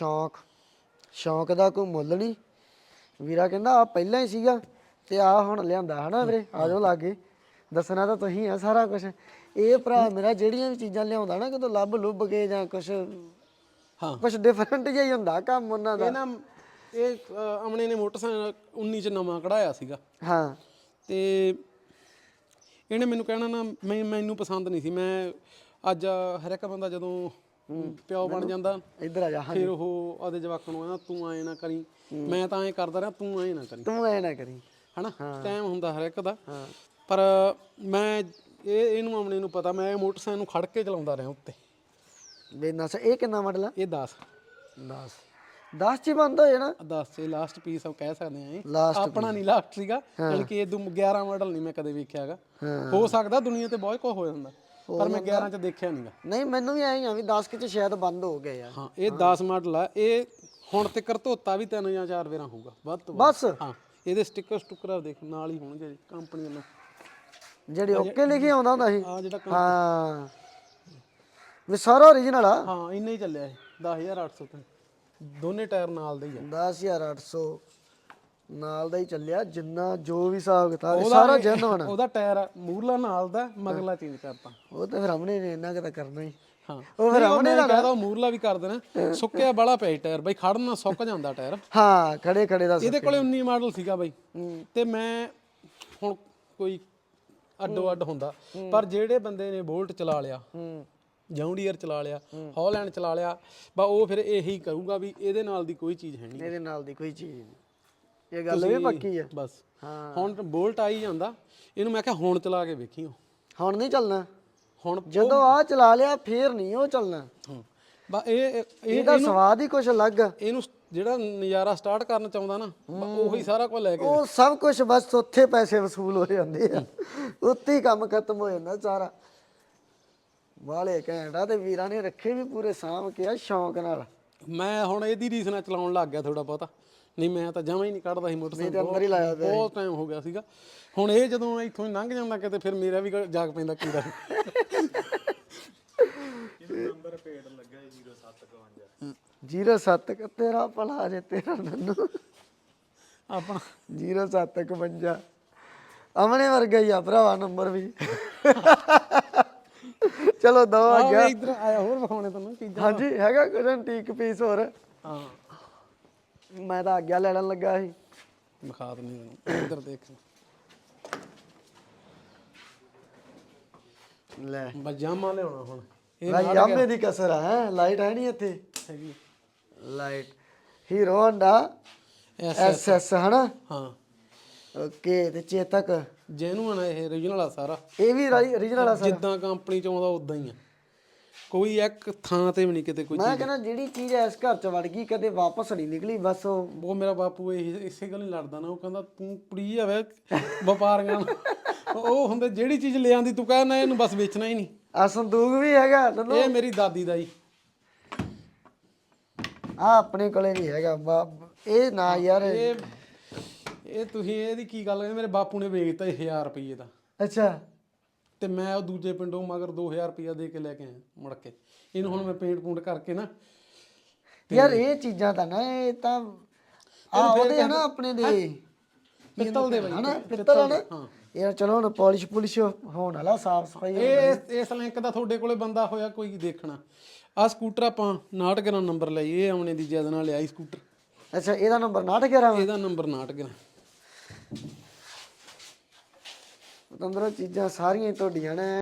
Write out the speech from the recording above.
ਸ਼ੌਂਕ ਸ਼ੌਂਕ ਦਾ ਕੋਈ ਮੁੱਲ ਨਹੀਂ ਵੀਰਾ ਕਹਿੰਦਾ ਆ ਪਹਿਲਾਂ ਹੀ ਸੀਗਾ ਤੇ ਆ ਹੁਣ ਲਿਆਂਦਾ ਹਨਾ ਵੀਰੇ ਆ ਜਾਓ ਲਾਗੇ। ਦੱਸਣਾ ਤਾਂ ਤੁਸੀਂ ਆ ਸਾਰਾ ਕੁਝ ਇਹ ਭਰਾ ਮੇਰਾ ਜਿਹੜੀਆਂ ਵੀ ਚੀਜ਼ਾਂ ਲਿਆਉਂਦਾ ਨਾ ਕਿਤੋਂ ਲੱਭ ਲੁੱਭ ਕੇ ਜਾਂ ਕੁਝ ਹਾਂ। ਕੁਝ ਡਿਫਰੈਂਟ ਜਿਹਾ ਹੀ ਹੁੰਦਾ ਕੰਮ ਉਹਨਾਂ ਦਾ। ਇਹ ਨਾ ਇਹ ਅ, ਅਮਨੇ ਨੇ ਮੋਟਰਸਾਈਕਲ 19 ਚ ਨਵਾਂ ਕਢਾਇਆ ਸੀਗਾ। ਹਾਂ। ਤੇ ਇਹਨੇ ਮੈਨੂੰ ਕਹਿਣਾ ਨਾ ਮੈਂ ਮੈਨੂੰ ਪਸੰਦ ਨਹੀਂ ਸੀ। ਮੈਂ ਅੱਜ ਹਰ ਇੱਕ ਬੰਦਾ ਜਦੋਂ ਪਿਓ ਬਣ ਜਾਂਦਾ। ਇੱਧਰ ਆ ਜਾ ਹਾਂ ਫਿਰ ਉਹ ਆਦੇ ਜਵਾਕਾਂ ਨੂੰ ਕਹਿੰਦਾ ਤੂੰ ਐ ਨਾ ਕਰੀ ਮੈਂ ਤਾਂ ਐ ਕਰਦਾ ਰਿਹਾ ਤੂੰ ਐ ਨਾ ਕਰੀ। ਤੂੰ ਐ ਨਾ ਕਰੀ। ਹਨਾ? ਟਾਈਮ ਹੁੰਦਾ ਹਰ ਇੱਕ ਦਾ। ਪਰ ਮੈਂ ਇਹ ਇਹਨੂੰ ਅਮਨੇ ਨੂੰ ਪਤਾ ਮੈਂ ਮੋਟਰਸਾਈਕਲ ਨੂੰ ਖੜ ਕੇ ਚਲਾਉਂਦਾ ਰਿਹਾ ਉੱਤੇ। ਵੇ ਨਸ ਇਹ ਕਿੰਨਾ ਮਾਡਲ ਆ ਇਹ 10 10 10 ਚ ਬੰਦ ਹੋ ਜਾਣਾ। 10 ਤੇ ਲਾਸਟ ਪੀਸ ਆ ਕਹਿ ਸਕਦੇ ਆ ਆਪਣਾ ਨਹੀਂ ਲਾਸਟ ਸੀਗਾ ਯਾਨੀ ਕਿ ਇਹ ਦੂ 11 ਮਾਡਲ ਨਹੀਂ ਮੈਂ ਕਦੇ ਵੇਖਿਆ ਹੈਗਾ। ਹੋ। ਸਕਦਾ ਦੁਨੀਆ ਤੇ ਬਹੁਤ ਕੁਝ ਹੋ ਜਾਂਦਾ। ਪਰ ਮੈਂ 11 ਚ ਦੇਖਿਆ ਨਹੀਂਗਾ ਨਹੀਂ ਮੈਨੂੰ ਵੀ ਐਂ ਹੀ ਆ ਵੀ 10 ਚ ਸ਼ਾਇਦ ਬੰਦ ਹੋ ਗਏ ਆ। ਹਾਂ ਇਹ 10 ਮਾਡਲ ਆ ਇਹ ਹੁਣ ਤੱਕ ਧੋਤਾ ਵੀ ਤਿੰਨ ਜਾਂ ਚਾਰ ਵਾਰਾਂ ਹੋਊਗਾ ਵੱਧ ਤੋਂ ਵੱਧ। ਬਸ। ਹਾਂ ਇਹਦੇ ਸਟicker ਸਟੁੱਕਰ ਦੇਖ ਨਾਲ ਹੀ ਹੋਣਗੇ ਕੰਪਨੀ ਵੱਲੋਂ। ਜਿਹੜੇ ਓਕੇ ਲਿਖੇ ਆਉਂਦਾ ਹੁੰਦਾ ਸੀ। ਆ ਜਿਹੜਾ ਕੰਮ- ਹਾਂ। ਵੀ ਸਾਰਾ origignal ਆ? ਹਾਂ ਇੰਨਾ ਹੀ ਚੱਲਿਆ ਇਹ 10800 ਤੇ। ਦੋਨੇ ਟਾਇਰ ਨਾਲ ਦੇ ਹੀ ਆ। 10800 ਨਾਲ ਦਾ ਹੀ ਚੱਲਿਆ ਜਿੰਨਾ ਜੋ ਵੀ ਹਿਸਾਬ ਕਿਤਾਬ ਸਾਰਾ ਜੈਨੂਨ ਉਹਦਾ ਟਾਇਰ ਮੂਰਲਾ ਨਾਲ ਦਾ ਮਗਰਲਾ ਚੇਂਜ ਕਰਤਾ। ਉਹ ਤਾਂ ਫਿਰ ਹਮਨੇ ਨੇ ਇੰਨਾ ਕੁ ਤਾਂ ਕਰਨਾ ਹੀ। ਹਾਂ। ਉਹ ਫਿਰ ਉਹਨੇ ਕਹਦਾ ਉਹ ਮੂਰਲਾ ਵੀ ਕਰ ਦੇਣਾ। ਸੁੱਕਿਆ ਬਾਲਾ ਸੀ ਟਾਇਰ ਬਈ ਖੜਨਾ ਸੁੱਕ ਜਾਂਦਾ ਟਾਇਰ। ਹਾਂ ਖੜੇ ਖੜੇ ਦਾ ਇਹਦੇ ਕੋਲੇ 19 ਮਾਡਲ ਸੀਗਾ ਬਾਈ। ਤੇ ਮੈਂ ਹੁਣ ਕੋਈ ਅੱਡੋ ਅੱਡ ਹੁੰਦਾ। ਪਰ ਜਿਹੜੇ ਬੰਦੇ ਨੇ ਬੋਲਟ ਚਲਾ ਲਿਆ ਹੂੰ। ਜੌਂਡੀਅਰ ਚਲਾ ਲਿਆ ਹੌਲੈਂਡ ਚਲਾ ਲਿਆ ਬਾ ਉਹ ਫਿਰ ਇਹੀ ਕਹੂਗਾ ਵੀ ਇਹਦੇ ਨਾਲ ਦੀ ਕੋਈ ਚੀਜ਼ ਹੈ ਨਹੀਂ। ਇਹਦੇ ਨਾਲ ਦੀ ਕੋਈ ਚੀਜ਼ ਨਹੀਂ। ਇਹ ਗੱਲ ਵੀ ਪੱਕੀ ਆ ਬਸ। ਹਾਂ। ਹੁਣ ਬੋਲਟ ਆਈ ਜਾਂਦਾ। ਇਹਨੂੰ ਮੈਂ ਕਿਹਾ ਹੁਣ ਚਲਾ ਕੇ ਵੇਖੀਓ ਹੁਣ ਨਹੀਂ ਚੱਲਣਾ। ਹੁਣ ਜਦੋਂ ਆ ਚਲਾ ਲਿਆ ਫੇਰ ਨਹੀਂ ਉਹ ਚੱਲਣਾ। ਬਾ ਇਹ ਇਹ ਇਹਦਾ ਸਵਾਦ ਹੀ ਕੁਝ ਅਲੱਗ। ਇਹਨੂੰ ਜਿਹੜਾ ਨਜ਼ਾਰਾ ਸਟਾਰਟ ਕਰਨ ਚਾਹੁੰਦਾ ਨਾ ਉਹੀ ਸਾਰਾ ਕੁਝ ਲੈ ਕੇ ਉਹ ਸਭ ਕੁਝ ਬਸ ਉੱਥੇ ਪੈਸੇ ਵਸੂਲ ਹੋ ਜਾਂਦੇ ਆ। ਉੱਥੇ ਹੀ ਕੰਮ ਖਤਮ ਹੋ ਜਾਂਦਾ ਸਾਰਾ। ਵਾਲੇ ਘੈਂਟਾ ਤੇ ਵੀਰਾਂ ਨੇ ਰੱਖੇ ਵੀ ਪੂਰੇ ਸਾਂਭ ਕੇ ਆ ਸ਼ੌਂਕ ਨਾਲ। ਮੈਂ ਹੁਣ ਇਹਦੀ ਰੀਸ ਨਾਲ ਚਲਾਉਣ ਲੱਗ ਗਿਆ ਥੋੜਾ ਬਹੁਤਾ। ਨਹੀਂ ਮੈਂ ਤਾਂ ਜਮਾਂ ਹੀ ਨਹੀਂ ਕੱਢਦਾ ਸੀ ਮੋਟਰਸਾਈਕਲ। ਅੰਦਰ ਹੀ ਲਾਇਆ ਪਿਆ ਬਹੁਤ ਟਾਈਮ ਹੋ ਗਿਆ ਸੀਗਾ। ਹੁਣ ਇਹ ਜਦੋਂ ਇੱਥੋਂ ਹੀ ਲੰਘ ਜਾਂਦਾ ਕਿਤੇ ਫਿਰ ਮੇਰਾ ਵੀ ਜਾਗ ਪੈਂਦਾ ਕੀੜਾ। ਨੰਬਰ ਪੇਟ ਲੱਗਾ 0751 07 ਕ ਤੇਰਾ ਭਲਾ ਜੇ ਤੇਰਾ ਨੰਨੂ। ਆਪਣਾ। 0751 ਅਮਨੇ ਵਰਗਾ ਹੀ ਆ ਭਰਾਵਾ ਨੰਬਰ ਵੀ। ਚਲੋ ਦੋ ਆ ਆ ਗਿਆ। ਇੱਧਰ ਆਇਆ ਹੋਰ ਵਿਖਾਉਣੇ ਤੁਹਾਨੂੰ ਚੀਜ਼ਾਂ। ਹਾਂਜੀ ਹੈਗਾ ਕੁਝ ਐਂਟੀਕ ਪੀਸ ਹੋਰ। ਹਾਂ। ਮੈਂ ਤਾਂ ਆਗਿਆ ਲੈਣ ਲੱਗਾ ਸੀ। ਵਿਖਾ ਦਿੰਦੇ ਤੁਹਾਨੂੰ ਇੱਧਰ ਦੇਖ। ਲੈ। ਬਸ ਜਾਮਾ ਲਿਆਉਣਾ ਹੁਣ। ਇਹ ਲੈ ਯਾਮੇ ਦੀ ਕਸਰ ਆ ਹੈ? ਲਾਈਟ ਹੈ ਨਹੀਂ ਇੱਥੇ। ਹੈਗੀ light. Hero Honda S S. ਹਨਾ? ਹਾਂ। ਓਕੇ ਤੇ ਚੇਤਕ। ਜੈਨੂਅਨ ਇਹ origignal ਆ ਸਾਰਾ। ਇਹ ਵੀ origignal ਆ ਸਰ? ਜਿੱਦਾਂ ਕੰਪਨੀ ਚ ਆਉਂਦਾ ਉਦਾਂ ਹੀ ਆ। ਕੋਈ ਇੱਕ ਥਾਂ ਤੇ ਵੀ ਨਹੀਂ ਕਿਤੇ ਕੋਈ ਮੈਂ ਕਹਿੰਦਾ ਜਿਹੜੀ ਚੀਜ਼ ਇਸ ਘਰ ਚ ਵੜ ਗਈ ਕਦੇ ਵਾਪਸ ਨਹੀਂ ਨਿਕਲੀ ਬਸ ਉਹ ਉਹ ਮੇਰਾ ਬਾਪੂ ਇਹ ਇਸੇ ਗੱਲ ਨਹੀਂ ਲੜਦਾ ਨਾ ਉਹ ਕਹਿੰਦਾ ਤੂੰ ਕੁੜੀ ਆਵੇ ਵਪਾਰੀਆਂ ਨੂੰ। ਉਹ ਹੁੰਦੇ ਜਿਹੜੀ ਚੀਜ਼ ਲੈ ਆਂਦੀ ਤੂੰ ਕਹਿੰਦਾ ਇਹਨੂੰ ਬਸ ਵੇਚਣਾ ਹੀ ਨਹੀਂ। ਆ ਸੰਦੂਕ ਵੀ ਹੈਗਾ ਨੰਨੂ ਇਹ ਮੇਰੀ ਦਾਦੀ ਦਾ ਹੀ ਆ ਆਪਣੇ ਕੋਲੇ ਨਹੀਂ ਹੈਗਾ ਬਾ- ਇਹ ਨਾ ਯਾਰ। ਇਹ ਇਹ ਤੁਸੀਂ ਇਹਦੀ ਕੀ ਗੱਲ ਕਰਦੇ ਮੇਰੇ ਬਾਪੂ ਨੇ ਵੇਚਤਾ 1000 ਰੁਪਏ ਦਾ। ਅੱਛਾ। ਤੇ ਮੈਂ ਉਹ ਦੂਜੇ ਪਿੰਡੋਂ ਮਗਰ 2000 ਰੁਪਇਆ ਦੇ ਕੇ ਲੈ ਕੇ ਆਇਆ ਮੁੜ ਕੇ। ਇਹਨੂੰ ਹੁਣ ਮੈਂ ਪੇਂਟ ਪੂੰਟ ਕਰਕੇ ਨਾ ਯਾਰ ਇਹ ਚੀਜ਼ਾਂ ਤਾਂ ਨਾ ਇਹ ਤਾਂ ਆ ਉਹਦੇ ਆ ਨਾ ਆਪਣੇ ਦੇ। ਪਿੱਤਲ ਦੇ ਬਈ ਹਨਾ ਪਿੱਤਲ ਨਾ ਯਾਰ ਚਲੋ ਹੁਣ ਪਾਲਿਸ਼ ਪੁਲਿਸ਼ ਹੋਣ ਵਾਲਾ ਸਾਫ਼ ਸਫ਼ਾਈ ਇਹ ਇਸ- ਲਿੰਕ ਦਾ ਤੁਹਾਡੇ ਕੋਲੇ ਬੰਦਾ ਹੋਇਆ ਕੋਈ ਦੇਖਣਾ। ਆ ਸਕੂਟਰ ਆਪਾਂ 69 ਗ੍ਰਾਮ ਨੰਬਰ ਲਈ ਇਹ ਆਉਣੇ ਦੀ ਜਦ ਨਾਲ ਲਿਆਈ ਸਕੂਟਰ ਅੱਛਾ ਇਹਦਾ ਨੰਬਰ 911 ਵਾ? ਇਹਦਾ ਨੰਬਰ 69 ਪਤੰਦਰੋ ਚੀਜ਼ਾਂ ਸਾਰੀਆਂ ਹੀ ਤੁਹਾਡੀਆਂ ਨੇ।